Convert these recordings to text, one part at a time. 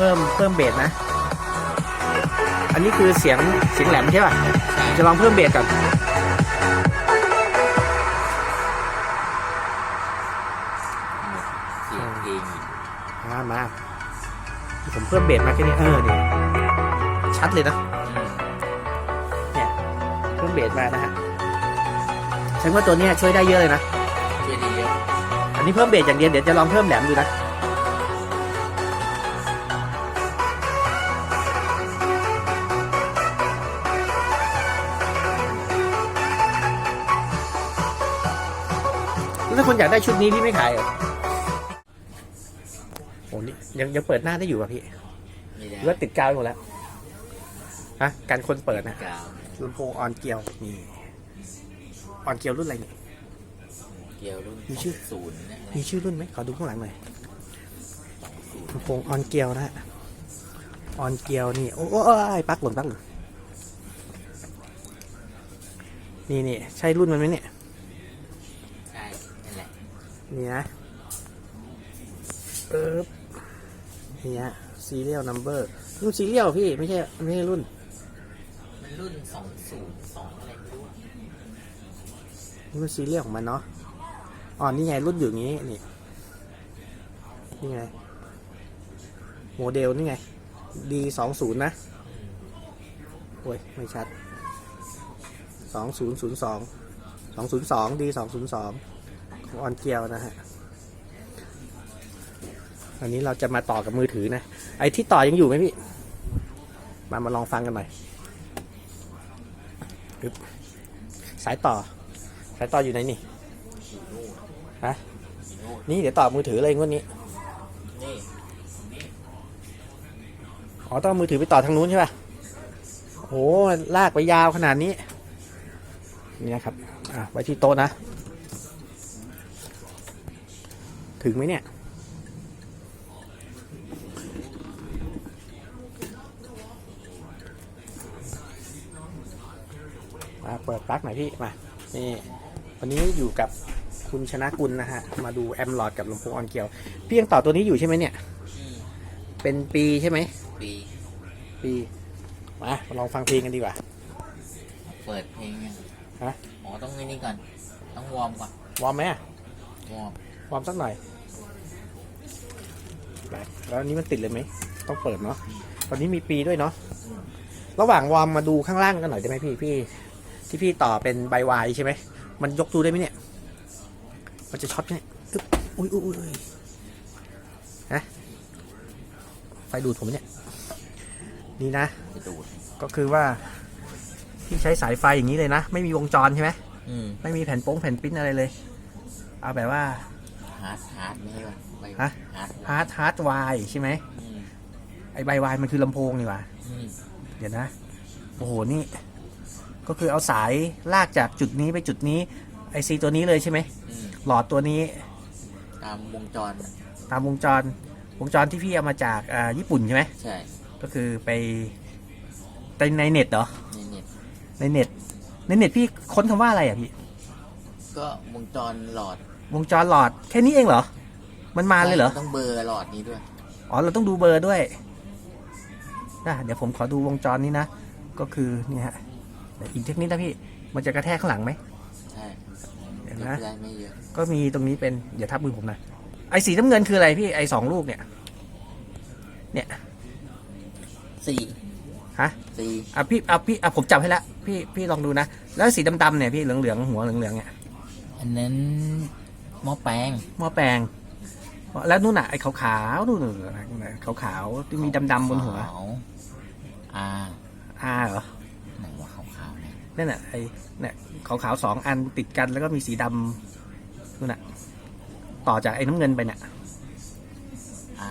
เพิ่มเพิ่มเบสนะ อันนี้คือเสียงเสียงแหลมใช่ป่ะ จะลองเพิ่มเบสกับเสียงเพลงอีกมามา ผมเพิ่มเบสมาแค่นี้เออเนี่ยชัดเลยนะอืมเนี่ยเพิ่มเบสมานะฮะฉันว่าตัวเนี้ยช่วยได้เยอะเลยนะช่วยได้เยอะ อันนี้เพิ่มเบสอย่างเดียวเดี๋ยวจะลองเพิ่มแหลมดูนะ ได้ชุดนี้พี่ไม่ขายเหรอโอ้นี่ยังยังเปิดหน้าได้อยู่ป่ะพี่ไม่หได้รือว่าติดกาวไปหมดแล้วฮะการคนเปิดนะกาวลำโพงออนเกียวนี่ออนเกียวรุ่นอะไรเนี่ย เกี่ยวรุ่นมีชื่อ ศูนย์นะมีชื่อรุ่นไหมขอดูข้างหลังหน่อยลำโพงออนเกียวนะฮะออนเกียวนี่ โอ้ยปลั๊กหล่นปลั๊กหล่นนี่นี่ใช่รุ่นมันไหมเนี่ยใช่นั่นแหละ นี่นะเออนี่ฮะ serial number รุ่น serial พี่ไม่ใช่ไม่ใช่รุ่น มันรุ่นสองศูนย์สองอะไรไม่รู้อะรุ่น serial ของมันเนาะอ๋อนี่ไงรุ่นอยู่อย่างนี้นี่นี่ไงโมเดลนี่ไง D สองศูนย์นะโอ้ยไม่ชัดสองศูนย์ศูนย์สองสองศูนย์สองดีสองศูนย์สองข ออนเกียวนะฮะอันนี้เราจะมาต่อกับมือถือนะ ไอ้ที่ต่อยังอยู่ไหมพี่ มามาลองฟังกันหน่อยสายต่อ สายต่ออยู่ไหนนี่ฮะนี่เดี๋ยวต่อมือถือเลยงวดนี้นี่อ๋อต้องมือถือไปต่อทางนู้นใช่ป่ะโหลากไปยาวขนาดนี้ นี่นะครับอะไว้ที่โต๊ะนะ ถึงไหมเนี่ย มาเปิดปลั๊กหน่อยพี่ มา นี่ วันนี้อยู่กับคุณชนะกุลนะฮะ มาดูแอมหลอดกับลำโพงออนเกียว พี่ยังต่อตัวนี้อยู่ใช่ไหมเนี่ยอืมเป็นปีใช่ไหม ปี ปีมามา ลองฟังเพลงกันดีกว่า เปิดเพลงยังฮะ อ๋อ ต้องไอ้นี่ก่อน ต้องวอร์มก่อน วอร์มไหมอะวอร์ม วอร์มสักหน่อย ไปแล้วอันนี้มันติดเลยไหมต้องเปิดเนาะตอนนี้มีปีด้วยเนาะอืมระหว่างวอร์มมาดูข้างล่างกันหน่อยได้ไหมพี่พี่ ที่พี่ต่อเป็นใบวายใช่ไหมมันยกดูได้ไหมเนี่ย มันจะช็อตไหมเนี่ยอึ๊บอุ้ยอุ้ยอุ้ยฮะไฟดูดผมเนี่ย นี่นะจะดูดก็คือว่าพี่ใช้สายไฟอย่างนี้เลยนะ ไม่มีวงจรใช่ไหมอืมไม่มีแผ่นโป้งแผ่นปริ้นอะไรเลย เอาแบบว่า ฮาร์ดฮาร์ดไม่ใช่ป่ะใบ ฮะฮาร์ดฮาร์ดฮาร์ดวายใช่ไหมอืมไอใบวายมันคือลำโพงนี่หว่าอืมเดี๋ยวนะ โอ้โห นี่ ก็คือเอาสายลากจากจุดนี้ไปจุดนี้ ไอซีตัวนี้เลยใช่ไหมอืมหลอดตัวนี้ ตามวงจรน่ะตามวงจร วงจรที่พี่เอามาจากอ่าญี่ปุ่นใช่ไหมใช่ ก็คือไปไปในเน็ตเหรอ ในเน็ต ในเน็ต ในเน็ตพี่ค้นคำว่าอะไรอะพี่ ก็วงจรหลอด วงจรหลอดแค่นี้เองเหรอ มันมาเลยเหรอ ต้องเบอร์หลอดนี้ด้วย อ๋อ เราต้องดูเบอร์ด้วยนะเดี๋ยวผมขอดูวงจรนี้นะ ก็คือนี่ฮะเดี๋ยวอีกเทคนิคนะพี่ มันจะกระแทกข้างหลังไหมใช่เดี๋ยวเก็บนะได้ไม่เยอะ ก็มีตรงนี้เป็นอย่าทับมือผมนะ ไอ้สีน้ำเงินคืออะไรพี่ ไอ้สองลูกเนี่ย เนี่ยสี่ฮะสี่อะพี่อะพี่อะผมจับให้ละ พี่พี่ลองดูนะ แล้วสีดำๆเนี่ยพี่เหลืองๆหัวเหลืองๆเนี่ย อันนั้นหม้อแปลงหม้อแปลง แล้วนู่นน่ะไอ้ขาวๆนู่นน่ะขาวๆที่มีดำๆบนหัวขาวอ่าอาเหรอไหนว่าขาวขาวๆเนี่ยนั่นน่ะไอ้เนี่ยขาวๆสองอันติดกันแล้วก็มีสีดำนู่นน่ะต่อจากไอ้น้ำเงินไปเนี่ยอ่า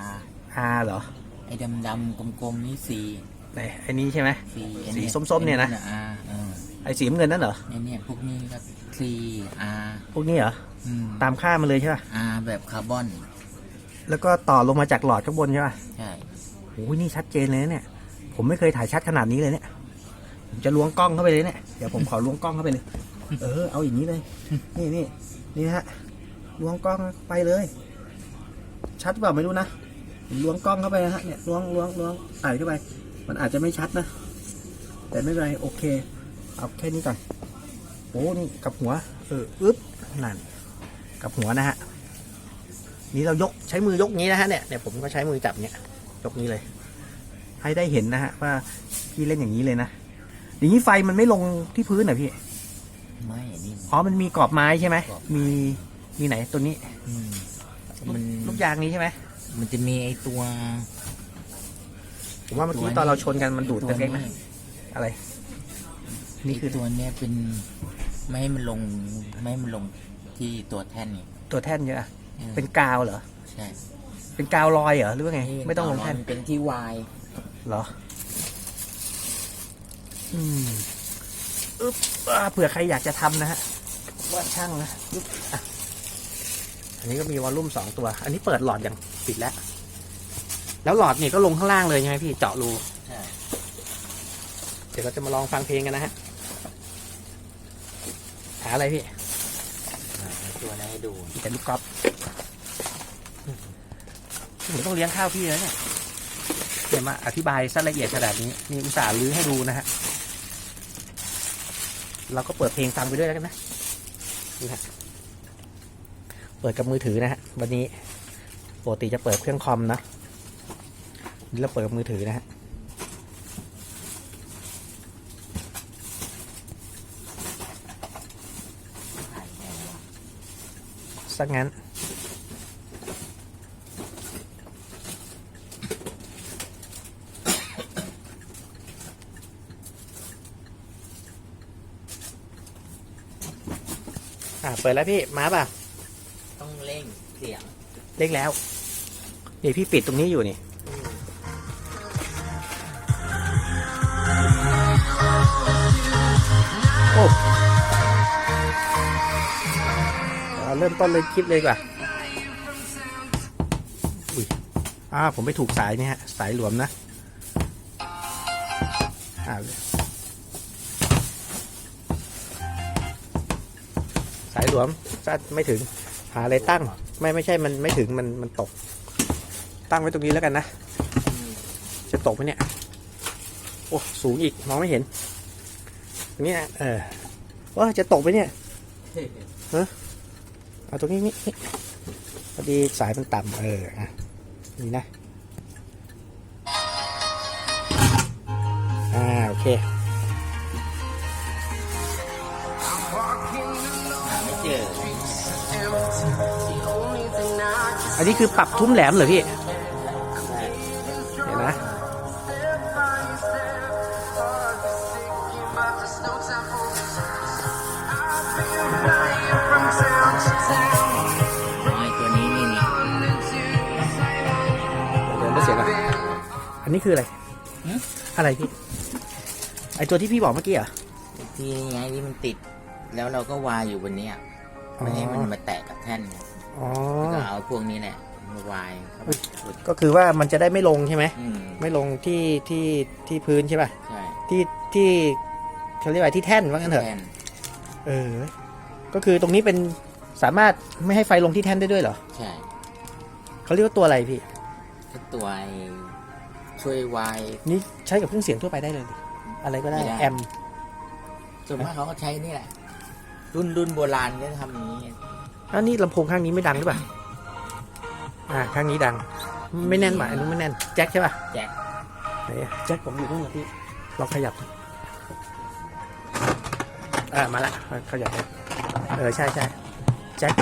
อาเหรอไอ้ดำดำๆกลมๆนี่สี่ไหนไอ้นี้ใช่ไหมสี่ไอ้สีส้มๆเนี่ยนะอ่าเออไอ้สีน้ำเงินนั่นเหรอเนี่ยเนี่ยพวกนี้ก็สี่อ่าพวกนี้เหรออืมตามค่ามาเลยใช่ป่ะอ่าแบบคาร์บอน แล้วก็ต่อลงมาจากหลอดข้างบนใช่ป่ะใช่โอ้ยนี่ชัดเจนเลยนะเนี่ย ผมไม่เคยถ่ายชัดขนาดนี้เลยเนี่ย ผมจะล้วงกล้องเข้าไปเลยเนี่ย เดี๋ยวผมขอล้วงกล้องเข้าไปเลย เออ เอาอย่างนี้เลย นี่นี่นี่ฮะ ล้วงกล้องไปเลย ชัดเปล่าไม่รู้นะล้วงกล้องเข้าไปนะฮะ เนี่ย ล้วงล้วงล้วงใส่เข้าไป มันอาจจะไม่ชัดนะ แต่ไม่เป็นไร โอเค เอาแค่นี้ก่อน โอ้ นี่กับหัว เออ อึ๊บ นั่น กับหัวนะฮะ นี่เรายกใช้มือยกงี้นะฮะเนี่ยเนี่ยผมก็ใช้มือจับเนี่ยยกนี้เลย ให้ได้เห็นนะฮะว่าพี่เล่นอย่างนี้เลยนะอย่างนี้ไฟมันไม่ลงที่พื้นเหรอพี่ไม่นี่อ๋อมันมีกรอบไม้ใช่ไหมกรอบมีมีไหนตัวนี้อืมลูมักนลูกยางนี้ใช่ไหมมันจะมีไอตัวผมว่าเมื่อกี้ตอนเราชนกันมันดูดตัวเล็กๆนะอะไร นี่คือไตัวเนี้ยเป็นไม่ให้มันลงไม่ให้มันลงที่ตัวแท่นนี่ตัวแท่นเยอะ อะอืมเป็นกาวเหรอ ใช่เป็นกาวลอยเหรอหรือว่าไงไม่ต้องลงแท่นมันเป็นที่วายเหรอ อืมอึ๊บอ่าเผื่อใครอยากจะทำนะฮะ ว่าช่างนะอึ๊บอะอันนี้ก็มีวอลลุ่มสองตัว อันนี้เปิดหลอดอย่างปิดแล้ว แล้วหลอดนี่ก็ลงข้างล่างเลยใช่ไหมพี่เจาะรู ใช่เดี๋ยวเราจะมาลองฟังเพลงกันนะฮะ หาอะไรพี่ อ่าตัวนั้นให้ดูมีแต่ลูกกอล์ฟ ผมต้องเลี้ยงข้าวพี่แล้วเนี่ยเดี๋ยวมาอธิบายซะละเอียดขนาดนี้นี่อุตส่าห์รื้อให้ดูนะฮะเราก็เปิดเพลงฟังไปด้วยแล้วกันนะนี่ฮะเปิดกับมือถือนะฮะวันนี้ปกติจะเปิดเครื่องคอมนะนนี้เราเปิดกับมือถือนะฮะสักงั้น อ่าเปิดแล้วพี่มาป่ะต้องเร่งเสียงเล็กแล้ว นี่พี่ปิดตรงนี้อยู่นี่ โอ้เราเริ่มต้นเลยคลิปเลยดีกว่าอุ้ยอ่าผมไปถูกสายนี่ฮะ สายหลวมนะ หลวมจะไม่ถึง หาอะไรตั้ง ไม่ไม่ใช่มันไม่ถึงมันมันตก ตั้งไว้ตรงนี้แล้วกันนะ จะตกไหมเนี่ย โอ้สูงอีกมองไม่เห็นตรงนี้เออว่าจะตกไหมเนี่ยเอาตรงนี้นี่นี่พอดีสายมันต่ำเอออะนี่นะ อ่า โอเค นนี้คือปรับทุ้มแหลมเหรอพี่เห็นนะน้อยตัวนี้นี่นี่เดี๋ยวไม่เสียก่อนอันนี้คืออะไรหึอะไรพี่ ไอตัวที่พี่บอกเมื่อกี้เหรอที่นี่ไงที่มันติด แล้วเราก็วายอยู่บนเนี้ยไม่ให้มันมาแตะกับแท่นไง อ๋อแล้วก็เอาพวกนี้แหละมาวายเข้าไปอุดก็คือว่ามันจะได้ไม่ลงใช่ไหม อืมไม่ลงที่ที่ที่พื้นใช่ป่ะ ใช่ที่ที่เขาเรียกว่าที่แท่นว่างั้นเถอะ แท่นเออ ก็คือตรงนี้เป็นสามารถไม่ให้ไฟลงที่แท่นได้ด้วยเหรอใช่เขาเรียกว่าตัวอะไรพี่ ถ้าตัวไอ้ช่วยวาย นี่ใช้กับเครื่องเสียงทั่วไปได้เลยดิอะไรก็ได้ไม่ได้ แอม ส่วนมากเขาก็ใช้นี่แหละรุ่นรุ่นโบราณก็ทำอย่างนี้ อันนี้ลำโพงข้างนี้ไม่ดังหรือเปล่า อ่า ข้างนี้ดัง ไม่แน่นป่ะอันนู้นไม่แน่น แจ็คใช่ป่ะ แจ็คไหนอะแจ็คผมอยู่นู่นเหรอพี่ลองขยับ อ่ามาละขยับ เออ ใช่ใช่แจ็ค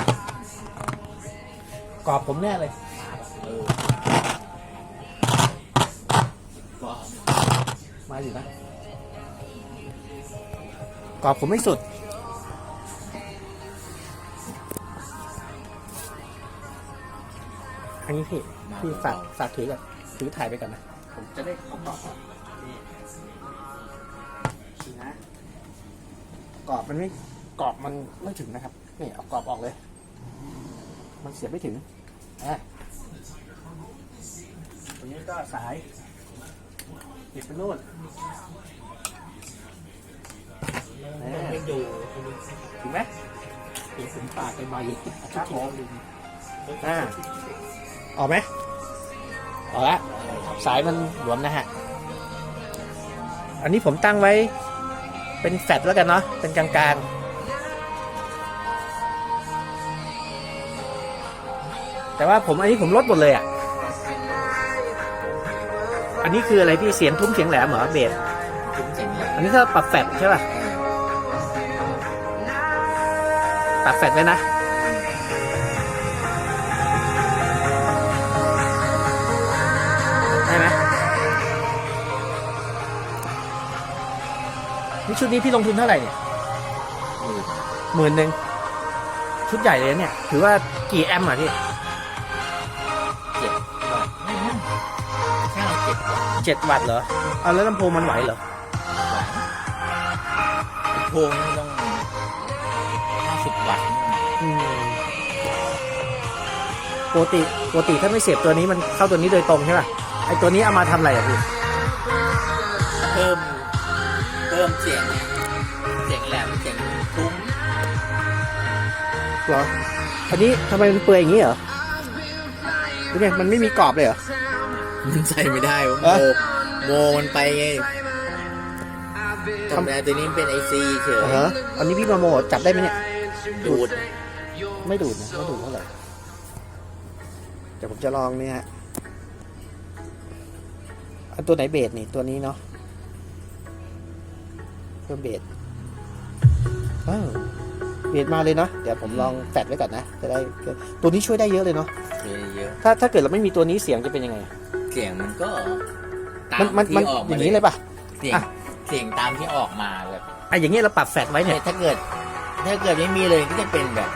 กรอบผมแน่เลยเออมาอยู่นะกรอบผมไม่สุด นนี้พี่มาพี่ฝากเบาฝากถือก่อนถือถ่ายไปก่อนนะ ผมจะได้เอากรอบออกนี่นี่นะกรอบมันไม่กรอบมันไม่ถึงนะครับนี่เอากรอบออกเลย มันเสียบไม่ถึงอะตรงนี้ก็สายปิดไปนู่นไม่ดูถึงไหมเดี๋ยวผมปาดไปใบครับผมอ่า ออกไหมออกละสายมันหลวมนะฮะ อันนี้ผมตั้งไว้เป็นแฟลตแล้วกันเนาะ เป็นกลางๆ แต่ว่าผมอันนี้ผมลดหมดเลยอะ อันนี้คืออะไรพี่เสียงทุ้มเสียงแหลมเหรอเบสอันนี้ถ้าปรับแฟลตใช่ป่ะ ปรับแฟลตไว้นะ นี่ชุดนี้พี่ลงทุนเท่าไหร่เนี่ยมือหมื่นหนึ่งชุดใหญ่เลยนะเนี่ย ถือว่ากี่แอมป์อะพี่เจ็ดวัตต์ใช่เจ็ดวัตต์เจ็ดวัตต์เหรอเอาแล้วลำโพงมันไหวเหรอหวานโพงนี่ต้องห้าสิบวัตต์อืมปกติปกติถ้าไม่เสียบตัวนี้มันเข้าตัวนี้โดยตรงใช่ป่ะไอตัวนี้เอามาทำอะไรอะพี่ เหรอ อันนี้ทำไมมันเปื่อยอย่างนี้เหรอหรือไงมันไม่มีกรอบเลยเหรอ มันใส่ไม่ได้วะเอ๊ะโมโมมันไปไงธรรมดาตัวนี้มันเป็นไอซีเฉยเหรออันนี้พี่มาโมจับได้ไหมเนี่ย ดูดไม่ดูดนะไม่ดูดเท่าไหร่เดี๋ยวผมจะลองนี่ฮะอันตัวไหนเบสนี่ตัวนี้เนาะเพิ่มเบสอ้าว เบสมาเลยเนาะเดี๋ยวผมลองแฟดไว้ก่อนนะ จะได้ ตัวนี้ช่วยได้เยอะเลยเนาะ เยอะถ้าถ้าเกิดเราไม่มีตัวนี้เสียงจะเป็นยังไงๆเสียงมันก็ตามันมมันมันที่ออกอมาย่างนี้เลยป่ะ เสียงอะ เสียงตามที่ออกมาแบบอะอย่างเงี้ยเราปรับแฟดไว้เนี่ย ถ้าเกิด ถ้าเกิดไม่มีเลยก็จะเป็นแบบ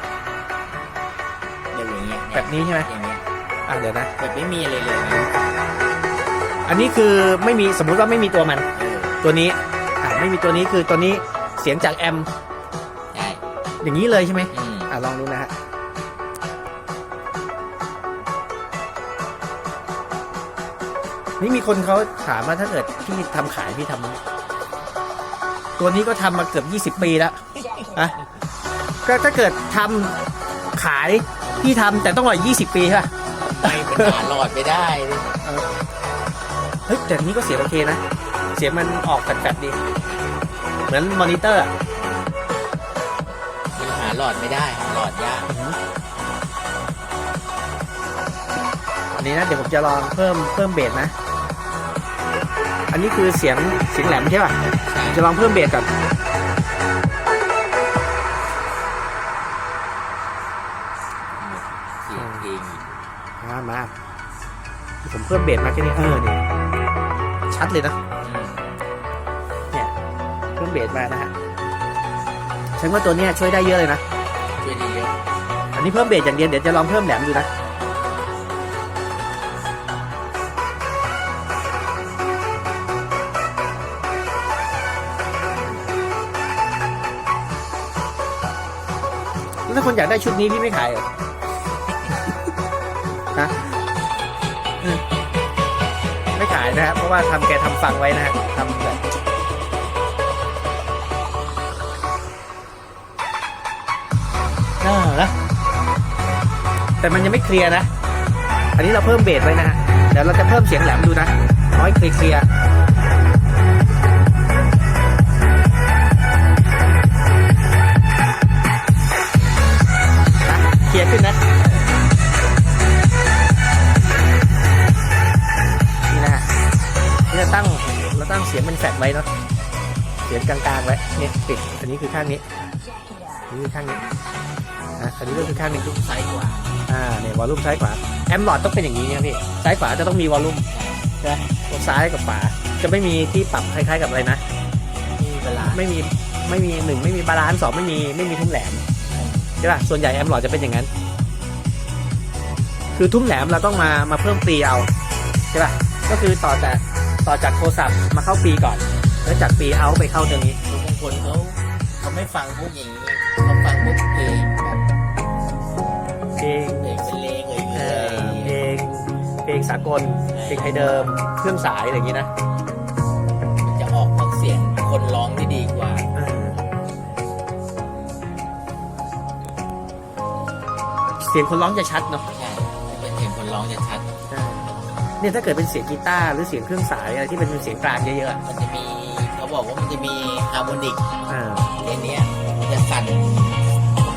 แบบอย่างเงี้ยแบบนี้ใช่ไหมอย่างเงี้ยอะเดี๋ยวนะ แบบไม่มีอะไรเลยอันนี้คือไม่มีสมมุติว่าไม่มีตัวมัน เออตัวนี้ อะไม่มีตัวนี้คือตัวนี้เสียงจากแอมป์ใช่ อย่างนี้เลยใช่ไหมอืมอะลองดูนะฮะนี่มีคนเขาถามว่าถ้าเกิดพี่ทำขายพี่ทำไหมตัวนี้ก็ทำมาเกือบ 20 ปีแล้วอะก็ถ้าเกิดทำขายพี่ทำแต่ต้องรอ20 ปีใช่ป่ะไม่เป็นหาหลอดไปได้เลยเฮ้ยแต่นี้ก็เสียงโอเคนะ เสียงมันออกแฟดๆดี เหมือนมอนิเตอร์อะมันหาห ลอดไม่ได้หาหลอดยากอันนี้นะเดี๋ยวผมจะลองเพิ่มเพิ่มเบสนะ อันนี้คือเสียงเสียงแหลมใช่ป่ะผมจะลองเพิ่มเบสก่อนเสียงเพลงอีกมามาผมเพิ่มเบสมาแค่นี้เออเนี่ยชัดเลยนะอืมเนี่ยเพิ่มเบสมานะฮะฉันว่าตัวเนี้ยช่วยได้เยอะเลยนะ นนี้เพิ่มเบสอย่างเดียวเดี๋ยวจะลองเพิ่มแหลมดูนะแล้วถ้าคนอยากได้ชุดนี้พี่ไม่ขายเหรอฮะไม่ขายนะครับเพราะว่าทำแกทำฟังไว้นะฮะทำ แต่มันยังไม่เคลียร์นะ อันนี้เราเพิ่มเบสไว้นะฮะเดี๋ยวเราจะเพิ่มเสียงแหลมดูนะน้อยเคลียร์เคลียร์ขึ้นนะนี่นะฮะนี่เราตั้งเราตั้งเสียงเป็นแฟลตไว้เนาะเสียงกลางๆไว้เนี่ยปิดอันนี้คือข้างนี้นนี้คือข้างนี้ อะอันนี้ก็คือข้างนี้ลูกไซส์กว่าอ่าเนี่ยวอลลุ่มซ้ายขวาแอมหลอดต้องเป็นอย่างนี้นะพี่ซ้ายขวาจะต้องมีวอลลุ่มใช่ไหมตรงซ้ายกับขวาจะไม่มีที่ปรับคล้ายๆกับอะไรนะที่เวลาไม่มีไม่มีหนึ่งไม่มีบาลานซ์สองไม่มีไม่มีทุ่มแหลมใช่ป่ะส่วนใหญ่แอมหลอดจะเป็นอย่างนั้น คือทุ่มแหลมเราต้องมามาเพิ่มปีเอาใช่ป่ะก็คือต่อจากต่อจากโทรศัพท์มาเข้าปีก่อน แล้วจากปีเอาไปเข้าตรงนี้คือบางคนเขาเขาไม่ฟังพวกอย่างนี้ ลงเพลงเป็นเลงเอ่ยเอเอ่อยเพลงเพลงสากลเพลงไทยเดิม เครื่องสายอะไรอย่างนี้นะมันจะออกพวกเสียงคนร้องที่ดีกว่าเออเสียงคนร้องจะชัดเนาะใช่ถ้าเป็นเสียงคนร้องจะชัดใช่เนี่ยถ้าเกิดเป็นเสียงกีตาร์หรือเสียงเครื่องสายอะไรที่เป็นเสียงกลางเยอะๆอะมันจะมีเขาบอกว่ามันจะมีฮาร์โมนิกอ่าในเนี้ยมันจะสั่น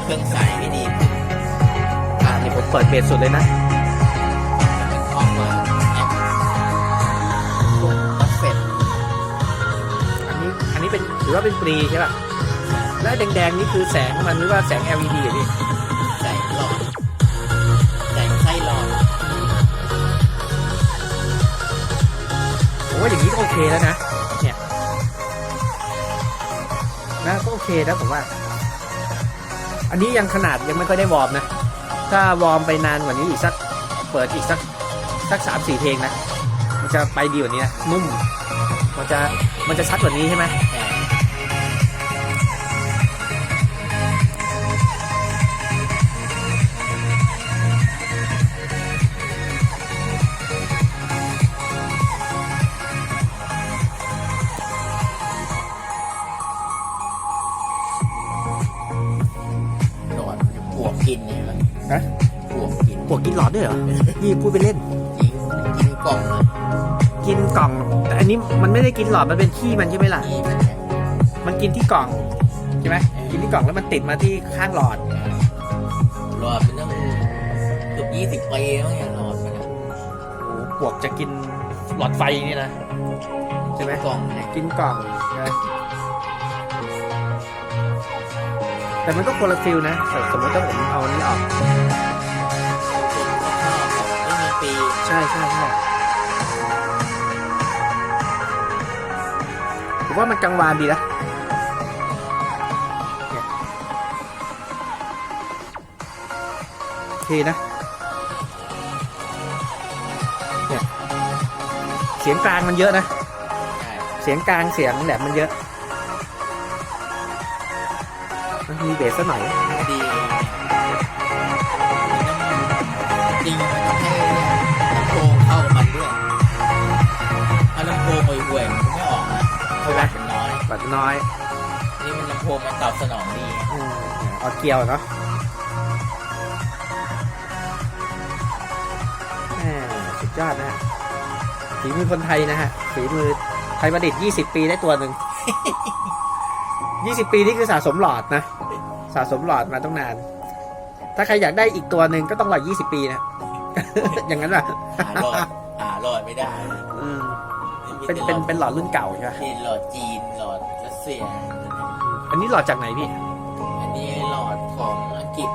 เครื่องสายไม่ดีอ่านี่ ผมเปิดเบสสุดเลยนะมันออกมาแอปพวกบัฟเฟตอันนี้อันนี้เป็นถือว่าเป็นปรีใช่ป่ะ แล้วแดงๆนี่คือแสงมันหรือว่าแสง LED อะพี่ใส่หลอดใส่ไส้หลอดผมว่าอย่างนี้ก็โอเคแล้วนะ เนี่ยนะก็โอเคนะผมว่า อันนี้ยังขนาดยังไม่ค่อยได้วอร์มนะ ถ้าวอร์มไปนานกว่านี้อีกสักเปิดอีกสักสักสามสี่เพลงนะ มันจะไปดีกว่านี้นะนุ่ม มันจะมันจะชัดกว่านี้ใช่ไหม นเนี่ยมันฮะปวกกินปวกกินหลอดด้วยเหรอนี่พูดไปเล่น จริงมันกินกล่องเลยกินกล่อง แต่อันนี้มันไม่ได้กินหลอดมันเป็นขี้มันใช่ไหมล่ะ นี่มันเนี่ยมันกินที่กล่องใช่ไหมกินที่กล่องแล้วมันติดมาที่ข้างหลอด หลอดมันต้องเกือบยี่สิบปีแล้วเนี่ยหลอดมันอะโอ้โหปวกจะกินหลอดไฟนี่นะ ใช่ไหม กล่องเนี่ยกินกล่องนะ แต่มันก็คนละฟิลนะสสมมติถ้าผมเอาอันนี้ออกคนเขาชอบบอก ไม่มีปีใช่ใช่ใช่ผมว่ามันกังวานดีนะเนี่ยโอเคนะเนี่ยเสียงกลางมันเยอะนะใช่เสียงกลางเสียงแหลมมันเยอะ มันมีเบสสักหน่อยมันดีจริงมันต้องให้ลำโพงเข้ากับมันด้วยถ้าลำโพงห่วยๆมันก็ไม่ออกนะใช่ไหมเป็นน้อยบัดน้อยนี่มันลำโพงมันตอบสนองดีอืมเอาเกียวเนาะแหม่สุดยอดนะฮะฝีมือคนไทยนะฮะฝีมือไทยประดิษฐ์20 ปีได้ตัวหนึ่ง 20 ปีนี่คือสะสมหลอดนะ สะสมหลอดมาต้องนาน ถ้าใครอยากได้อีกตัวหนึ่งก็ต้องรอ20ปีนะ อย่างนั้นป่ะหาหลอดหาหลอดไม่ได้อืมมีเป็นแต่เป็นเป็นหลอดรุ่นเก่าใช่ไหมเป็นหลอดจีนหลอดรัสเซีย อันนี้หลอดจากไหนพี่ อันนี้หลอดของอังกฤษ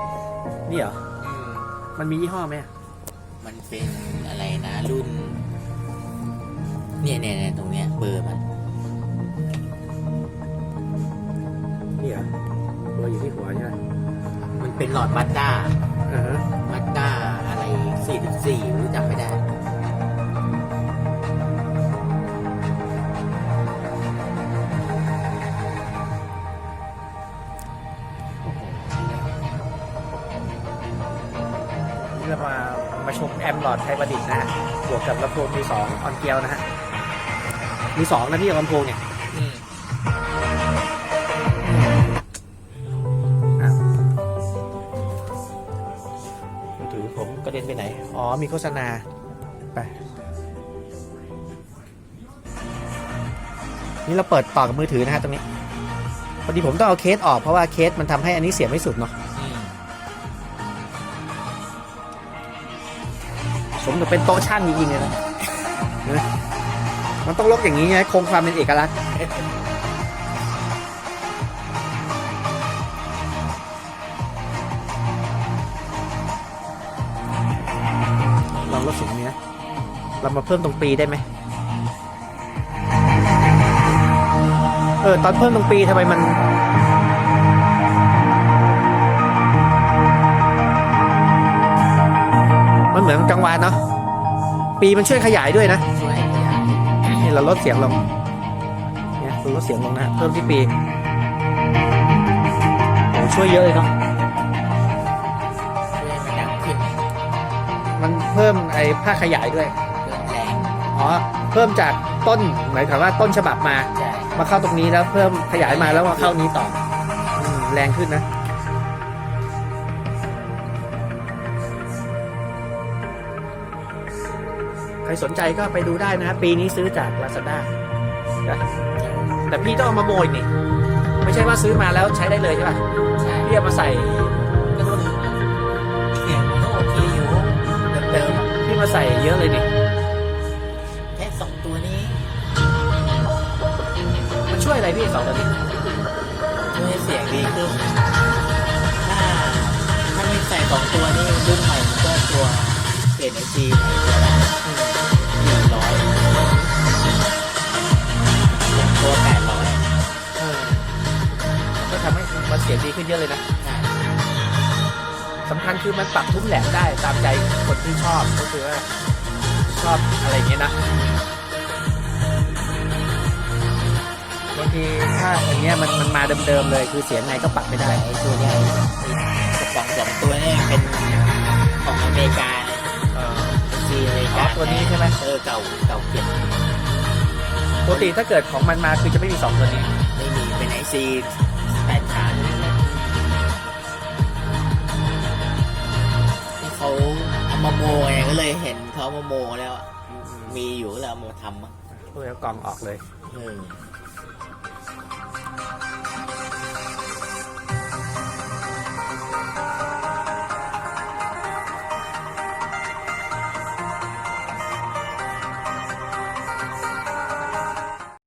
นี่เหรออืมมันมียี่ห้อไหมมันเป็นอะไรนะ รุ่น เนี่ยเนี่ยเนี่ยตรงเนี้ยเบอร์มัน นี่เหรอ ตัวอยู่ที่หัวใช่ไหมมันเป็นหลอดมาสด้าอ่าฮะมาสด้าอะไรสี่สี่รู้จำไม่ได้ นี่เรามามาชมแอมหลอดไทยประดิษฐ์นะฮะบวกกับลำโพงมีสองออนเกียวนะฮะมีสองนะพี่ลำโพงเนี่ย มีโฆษณา ไป นี่เราเปิดต่อกับมือถือนะฮะตรงนี้ พอดีผมต้องเอาเคสออกเพราะว่าเคสมันทำให้อันนี้เสียงไม่สุดเนาะอืมสมกับเป็นโต๊ะช่างจริงๆเลยนะเห็นไหมมันต้องลกอย่างนี้ไงคงความเป็นเอกลักษณ์ เรามาเพิ่มตรงปีได้ไหมเออตอนเพิ่มตรงปีทำไมมันมันเหมือนกลางวานเนาะปีมันช่วยขยายด้วยนะช่วยขยายนี่เราลดเสียงลงเนี่ยเราลดเสียงลงนะเพิ่มที่ปีโอ้ช่วยเยอะเลยเนาะช่วยให้มันดังขึ้นมันเพิ่มไอ้ผ้าขยายด้วยเรื่องแรง อ๋อเพิ่มจากต้นหมายถึงว่าต้นฉบับมา ใช่มาเข้าตรงนี้แล้วเพิ่มขยายมาแล้วมาเข้านี้ต่ออืมแรงขึ้นนะขสนใจก็ไปดูได้นะปีนี้ซื้อจาก Lazada นะแต่พี่ต้องเอามาโมยนี่ ไม่ใช่ว่าซื้อมาแล้วใช้ได้เลยใช่ป่ะใช่พี่เอามาใส่ก็ซื้อมาเสียงมันก็โอเคอยู่เดิมๆอะพี่มาใส่เยอะเลยนี่ อะไรพี่สองตัวนี้ช่วยให้เสียงดีขึ้นถ้าถ้าไม่ใส่สองตัวนี้รุ่นใหม่มันก็ตัวเปลี่ยนไอซีหม่ตัวหนึ่งร้อยอย่างตัวแปดร้อยก็ทำให้มันเสียงดีขึ้นเยอะเลยนะสำคัญคือมันปรับทุ้มแหลมได้ตามใจคนที่ชอบก็คือว่าชอบอะไรเงี้ยนะ บางทีถ้าอย่างเงี้ยมันมันมาเดิมๆเลย คือเสียงไงก็ปรับไม่ได้ไอตัวเนี้ยไอ้กระป๋องสองตัวเนี่ยเป็นของอเมริกาเออซีอเมริอ๋กาอตัวนี้ใช่ไหมเออเก่าเก่าเก็บปกติถ้าเกิดของมันมาคือจะไม่มีสองตัวนี้ไม่มีเป็นไอซีแปดฐานที่เขาเอามาโมไงก็เลยเห็นเขาเอามาโมแล้วอะมีอยู่แล้วเอามาทำอะเพื่อเอากล่องออกเลย เออ